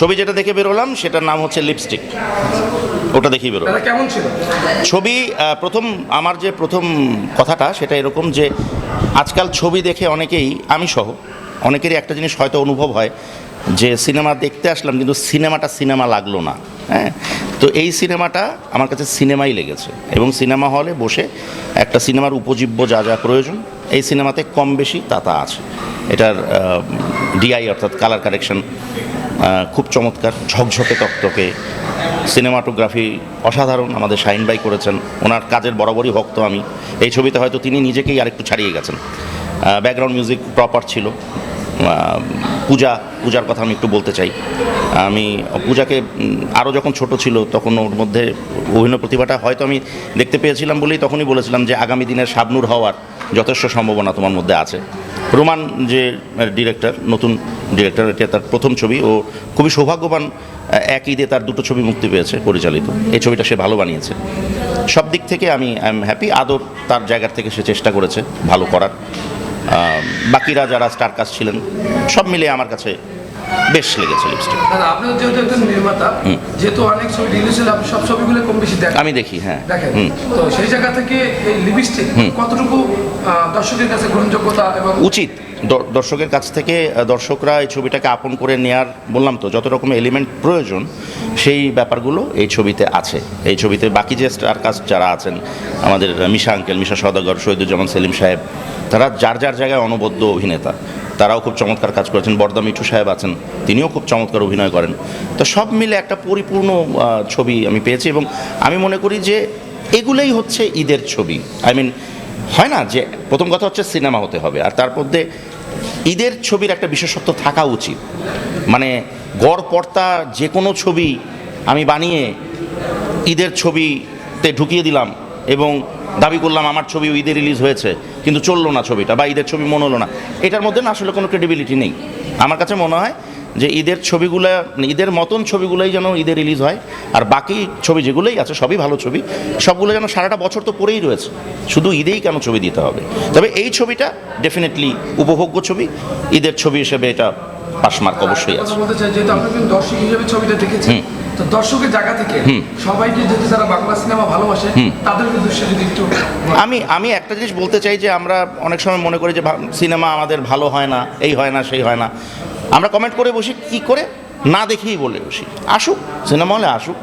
ছবি যেটা দেখে বেরোলাম সেটার নাম হচ্ছে লিপস্টিক ওটা দেখেই বেরোলাম দাদা কেমন ছিল? ছবি প্রথম আমার যে প্রথম কথাটা সেটা এরকম যে আজকাল ছবি দেখে অনেকেই আমি সহ অনেকেরই একটা জিনিস হয়তো অনুভব হয় যে সিনেমা দেখতে আসলাম কিন্তু সিনেমাটা সিনেমা লাগল না। হ্যাঁ? তো এই সিনেমাটা আমার কাছে সিনেমাই লেগেছে। এবং সিনেমা হলে বসে একটা সিনেমার উপজীব্য যা যা প্রয়োজন এই সিনেমাতে কম বেশি তা তা আছে। এটার ডিআই অর্থাৎ কালার কারেকশন খুব চমৎকার, ঝকঝকে তকতকে। সিনেমাটোগ্রাফি অসাধারণ আমাদের শাহিন ভাই করেছেন। ওনার কাজের বরাবরই ভক্ত আমি। এই ছবিতে হয়তো তিনি নিজেকেই আরেকটু ছাড়িয়ে গেছেন। ব্যাকগ্রাউন্ড মিউজিক প্রপার ছিল। পূজা, পূজার কথা আমি একটু বলতে চাই। আমি, পূজাকে আরও যখন ছোট ছিল, তখন ওর মধ্যে অভিনয় প্রতিভাটা হয়তো আমি দেখতে পেয়েছিলাম বলেই তখনই বলেছিলাম যে আগামী দিনের শাবনুর হওয়ার যথেষ্ট সম্ভাবনা তোমার মধ্যে আছে। রোমান যে ডিরেক্টর নতুন ডিরেক্টর এটা তার প্রথম ছবি, ও খুবই সৌভাগ্যবান এক ঈদে তার দুটো ছবি মুক্তি পেয়েছে, পরিচালিত। এই ছবিটা সে ভালো বানিয়েছে। সব দিক থেকে আমি আই এম হ্যাপি আদর তার জায়গার থেকে সে চেষ্টা করেছে, ভালো করার। বাকিরা যারা স্টার কাস্ট ছিলেন, সব মিলে আমার কাছে বেশ লেগেছে লিপস্টিক দাদা যেহেতু একজন নির্মাতা যেহেতু অনেক ছবি রিলিজ হলে আপনি সব ছবিগুলো কম বেশি দেখেন। আমি দেখি হ্যাঁ। দেখেন। তো সেই জায়গা থেকে এই লিপস্টিক কতটুকু দর্শকের কাছে গ্রহণযোগ্যতা এবং উচিত? দর্শকের কাছ থেকে দর্শকরা এই ছবিটাকে আপন করে নেয়ার বললাম তো যত রকম এলিমেন্ট প্রয়োজন সেই ব্যাপারগুলো এই ছবিতে আছে। এই ছবিতে বাকি যে স্টার কাস্ট যারা আছেন আমাদের মিশা আঙ্কেল মিশা সদাগর শহীদুজ্জামান সেলিম সাহেব তারা যার যার জায়গায় অনবদ্য অভিনেতা। তারাও খুব চমৎকার কাজ করেছেন। বর্দা মিঠু সাহেব আছেন, তিনিও খুব চমৎকার অভিনয় করেন। তো সব মিলে একটা পরিপূর্ণ ছবি আমি পেয়েছি এবং আমি মনে করি যে এগুলোই হচ্ছে ঈদের ছবি। আই মিন হয় না যে প্রথম কথা হচ্ছে সিনেমা হতে হবে, আর তার মধ্যে ঈদের ছবির একটা বিশেষত্ব থাকা উচিত। মানে গড় পর্তা যে কোনো ছবি আমি বানিয়ে ঈদের ছবিতে ঢুকিয়ে দিলাম এবং দাবি করলাম আমার ছবি ঈদে রিলিজ হয়েছে কিন্তু চলল না ছবিটা বা ঈদের ছবি মনে হলো না। এটার মধ্যে না আসলে কোনো ক্রেডিবিলিটি নেই। আমার কাছে মনে হয় যে ঈদের ছবিগুলো মানে ঈদের মতন ছবিগুলোই যেন ঈদে রিলিজ হয় আর বাকি ছবি যেগুলোই আছে সবই ভালো ছবি সবগুলো যেন সারাটা বছর তো পড়েই রয়েছে। শুধু ঈদেই কেন ছবি দিতে হবে? তবে এই ছবিটা ডেফিনেটলি উপভোগ্য ছবি ঈদের ছবি হিসেবে এটা পাশমার্ক অবশ্যই আছে। তো দর্শকের জায়গা থেকে সবাইকে যদি যারা বাংলা সিনেমা ভালোবাসে তাদের উদ্দেশ্যে যদি একটু আমি আমি একটা জিনিস বলতে চাই যে আমরা অনেক সময় মনে করি যে সিনেমা আমাদের ভালো হয় না এই হয় না সেই হয় না। আমরা কমেন্ট করে বসি কি করে? না দেখেই বলে বসি। আসুক সিনেমা হলে আসুক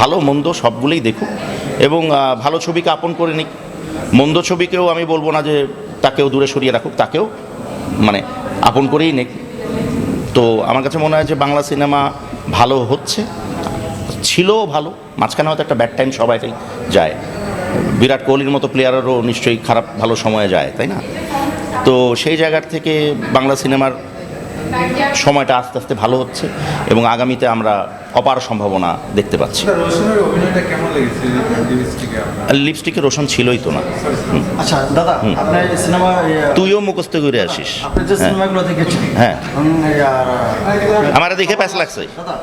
ভালো মন্দ সবগুলোই দেখুক। এবং ভালো ছবিকে আপন করে নিক। মন্দ ছবিকেও আমি বলব না যে তাকেও দূরে সরিয়ে রাখুক তাকেও মানে আপন করেই নিক। তো আমার কাছে মনে হয় যে বাংলা সিনেমা ভালো হচ্ছে। ছিলও ভালো, মাঝখানে হয়তো একটা ব্যাড টাইম সবাইটাই যায়। বিরাট কোহলির মতো প্লেয়ারেরও নিশ্চয়ই খারাপ, ভালো সময়ে যায়, তাই না? তো সেই জায়গার থেকে বাংলা সিনেমার সময়টা আস্তে আস্তে ভালো হচ্ছে এবং আগামীতে আমরা অপার সম্ভাবনা দেখতে পাচ্ছি। রোশনের অভিনয়টা কেমন লেগেছে লিপস্টিকে রোশন ছিলই তো না। আচ্ছা দাদা আপনার সিনেমা তুইও মুখস্থ করে আসিস। হ্যাঁ। সিনেমাগুলো দেখেছেন? হ্যাঁ। আমার দেখে প্যাস লাগছে।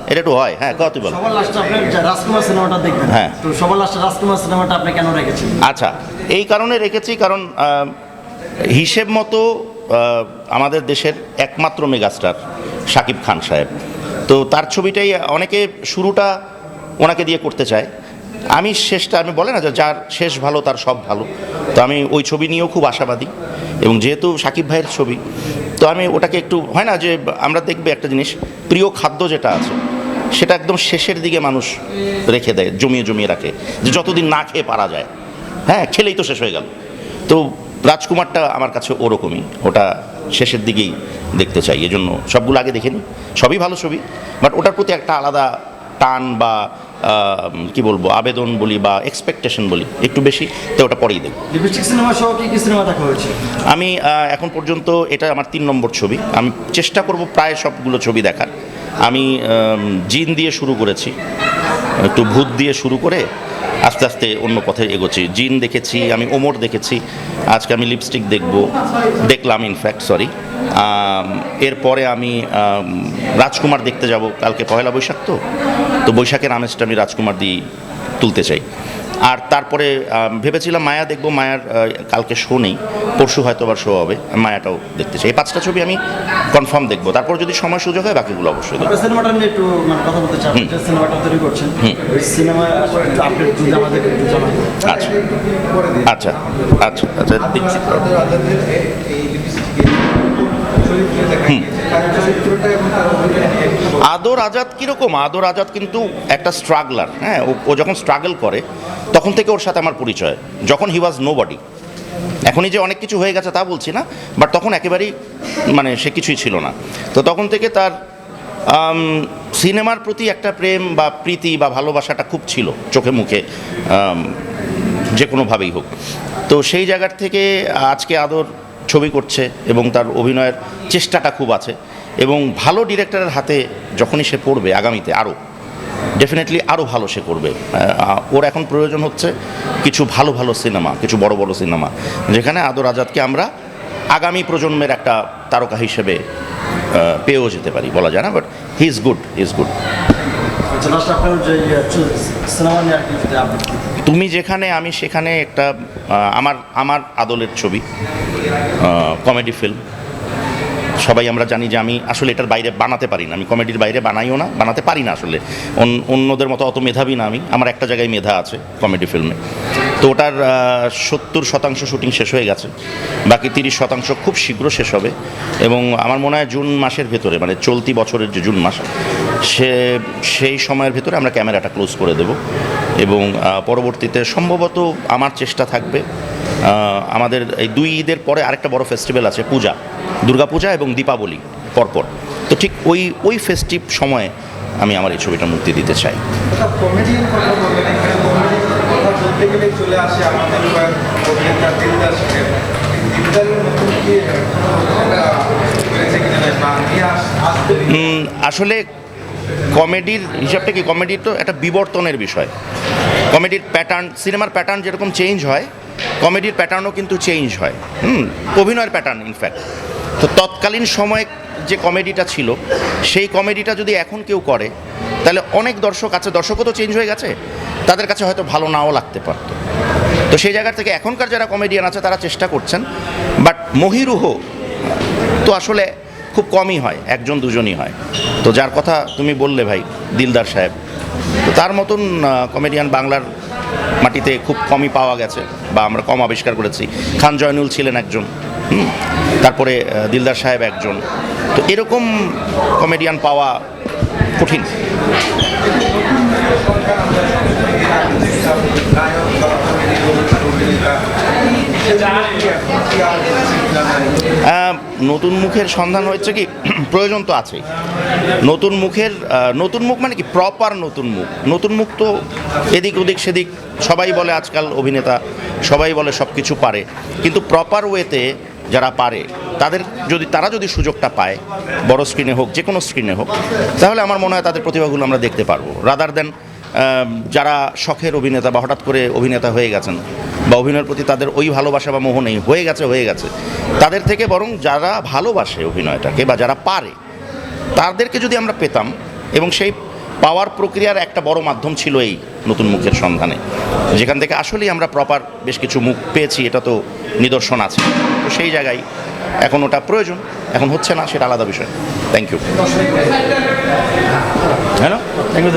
এটা একটু হয়। হ্যাঁ কত বল। সবার লাস্টে আপনি রাজকুমার সিনেমাটা দেখবেন। হ্যাঁ। তো সবার লাস্টে রাজকুমার সিনেমাটা আপনি কেন রেখেছেন? আচ্ছা এই কারণে রেখেছি কারণ হিসেব মতো আমাদের দেশের একমাত্র মেগাস্টার শাকিব খান সাহেব। তো তার ছবিটাই অনেকে শুরুটা ওনাকে দিয়ে করতে চায়। আমি শেষটা, আমি বলে না যে যার শেষ ভালো, তার সব ভালো। তো আমি ওই ছবি নিয়েও খুব আশাবাদী। এবং যেহেতু সাকিব ভাইয়ের ছবি, তো আমি ওটাকে একটু, হয় না যে আমরা দেখবে একটা জিনিস, প্রিয় খাদ্য যেটা আছে, সেটা একদম শেষের দিকে মানুষ রেখে দেয়, জমিয়ে জমিয়ে রাখে। যে যতদিন না খেয়ে পারা যায় হ্যাঁ খেলেই তো শেষ হয়ে গেল। তো রাজকুমারটা আমার কাছে ওরকমই। ওটা শেষের দিকেই দেখতে চাই এজন্য সবগুলো আগে দেখে নিই। সবই ভালো ছবি বাট ওটার প্রতি একটা আলাদা টান বা কি বলব আবেদন বলি বা এক্সপেকটেশন বলি একটু বেশি তো ওটা পরেই দেখব। সিনেমা সহ কি কি সিনেমা দেখা হয়েছে? আমি এখন পর্যন্ত এটা আমার তিন নম্বর ছবি। আমি চেষ্টা করব প্রায় সবগুলো ছবি দেখার। আমি জিন দিয়ে শুরু করেছি একটু ভূত দিয়ে শুরু করে আস্তে আস্তে অন্য পথে এগোচ্ছি। জিন দেখেছি, আমি ওমর দেখেছি, আজকে আমি লিপস্টিক দেখব। দেখলাম ইনফ্যাক্ট সরি এরপরে আমি রাজকুমার দেখতে যাব, কালকে পয়লা বৈশাখ তো? তো বৈশাখের আমেজটা আমি রাজকুমার দিয়ে তুলতে চাই। আর তারপরে ভেবেছিলাম মায়া দেখব মায়ার কালকে শো নেই পরশু হয়তো আবার শো হবে মায়াটাও দেখতে চাই। এই পাঁচটা ছবি আমি কনফার্ম দেখব। তারপর যদি সময় সুযোগ হয় বাকিগুলো অবশ্যই দেখব। সিনেমাটা নিয়ে একটু মানে কথা বলতে চাই সিনেমাটা তৈরি করছেন সিনেমা আপডেট যদি আমাদের একটু জানান। আচ্ছা। আচ্ছা। আচ্ছা। আচ্ছা। দেখছি আদর আজাদ কীরকম? আদর আজাদ কিন্তু একটা স্ট্রাগলার হ্যাঁ ও যখন স্ট্রাগল করে তখন থেকে ওর সাথে আমার পরিচয়, যখন হি ওয়াজ নো বডি এখনই যে অনেক কিছু হয়ে গেছে তা বলছি না বাট তখন একেবারেই মানে সে কিছুই ছিল না। তো তখন থেকে তার সিনেমার প্রতি একটা প্রেম বা প্রীতি বা ভালোবাসাটা খুব ছিল, চোখে মুখে যে কোনোভাবেই হোক। তো সেই জায়গার থেকে আজকে আদর ছবি করছে এবং তার অভিনয়ের চেষ্টাটা খুব আছে এবং ভালো ডিরেক্টরের হাতে যখনই সে পড়বে আগামীতে আরও। ডেফিনেটলি আরও ভালো সে করবে। ওর এখন প্রয়োজন হচ্ছে কিছু ভালো ভালো সিনেমা কিছু বড় বড় সিনেমা যেখানে আদর আজাদকে আমরা আগামী প্রজন্মের একটা তারকা হিসেবে পেয়েও যেতে পারি বলা যায় না but he is good he is good তুমি যেখানে আমি সেখানে একটা আমার আমার আদলের ছবি কমেডি ফিল্ম সবাই আমরা জানি যে আমি আসলে এটার বাইরে বানাতে পারি না। আমি কমেডির বাইরে বানাইও না, বানাতে পারি না আসলে। অন- অন্যদের মতো অত মেধাবী না আমি। আমার একটা জায়গায় মেধা আছে কমেডি ফিল্মে। তো ওটার সত্তর শতাংশ শুটিং শেষ হয়ে গেছে। বাকি তিরিশ শতাংশ খুব শীঘ্র শেষ হবে। এবং আমার মনে হয় জুন মাসের ভেতরে মানে চলতি বছরের যে জুন মাস, সে, সেই সময়ের ভেতরে আমরা ক্যামেরাটা ক্লোজ করে দেব। এবং পরবর্তীতে সম্ভবত আমার চেষ্টা থাকবে আমাদের এই দুই ঈদের পরে আরেকটা বড় ফেস্টিভ্যাল আছে পূজা দুর্গাপূজা এবং দীপাবলি পরপর। তো ঠিক ওই ওই ফেস্টিভ সময়ে আমি আমার এই ছবিটা মুক্তি দিতে চাই। উম, আসলে কমেডির হিসাবটা কি? কমেডির তো একটা বিবর্তনের বিষয়। কমেডির প্যাটার্ন সিনেমার প্যাটার্ন যেরকম চেঞ্জ হয় কমেডির প্যাটার্নও কিন্তু চেঞ্জ হয়। হুম, অভিনয়ের প্যাটার্ন ইনফ্যাক্ট তো তৎকালীন সময়ে যে কমেডিটা ছিল, সেই কমেডিটা যদি এখন কেউ করে, তাহলে অনেক দর্শক আছে, দর্শকও তো চেঞ্জ হয়ে গেছে, তাদের কাছে হয়তো ভালো নাও লাগতে পারতো। তো সেই জায়গা থেকে এখনকার যারা কমেডিয়ান আছে, তারা চেষ্টা করছেন বাট মহিরুহ তো আসলে খুব কমই হয়, একজন দুজনই হয়। তো যার কথা তুমি বললে ভাই, দিলদার সাহেব, তো তার মতন কমেডিয়ান বাংলার মাটিতে খুব কমই পাওয়া গেছে বা আমরা কম আবিষ্কার করেছি। খান জয়নুল ছিলেন একজন তারপরে দিলদার সাহেব একজন। তো এরকম কমেডিয়ান পাওয়া কঠিন। নায়ক নতুন মুখের সন্ধান হচ্ছে কি? প্রয়োজন তো আছেই। নতুন মুখের নতুন মুখ মানে কি? প্রপার নতুন মুখ। নতুন মুখ তো এদিক ওদিক সেদিক সবাই বলে আজকাল অভিনেতা, সবাই বলে সব কিছু পারে। কিন্তু প্রপার ওয়েতে যারা পারে, তাদের যদি, তারা যদি সুযোগটা পায়, বড় স্ক্রিনে হোক যে কোনো স্ক্রিনে হোক, তাহলে আমার মনে হয় তাদের প্রতিভাগুলো আমরা দেখতে পারব। রাদার দেন যারা শখের অভিনেতা বা হঠাৎ করে অভিনেতা হয়ে গেছেন বা অভিনয়ের প্রতি তাদের ওই ভালোবাসা বা মোহ নেই হয়ে গেছে হয়ে গেছে। তাদের থেকে বরং যারা ভালোবাসে অভিনয়টাকে বা যারা পারে তাদেরকে যদি আমরা পেতাম এবং সেই পাওয়ার প্রক্রিয়ার একটা বড় মাধ্যম ছিল এই নতুন মুখের সন্ধানে। যেখান থেকে আসলেই আমরা প্রপার বেশ কিছু মুখ পেয়েছি এটা তো নিদর্শন আছে। তো সেই জায়গায় এখন ওটা প্রয়োজন এখন হচ্ছে না সেটা আলাদা বিষয়। Thank you hello thank you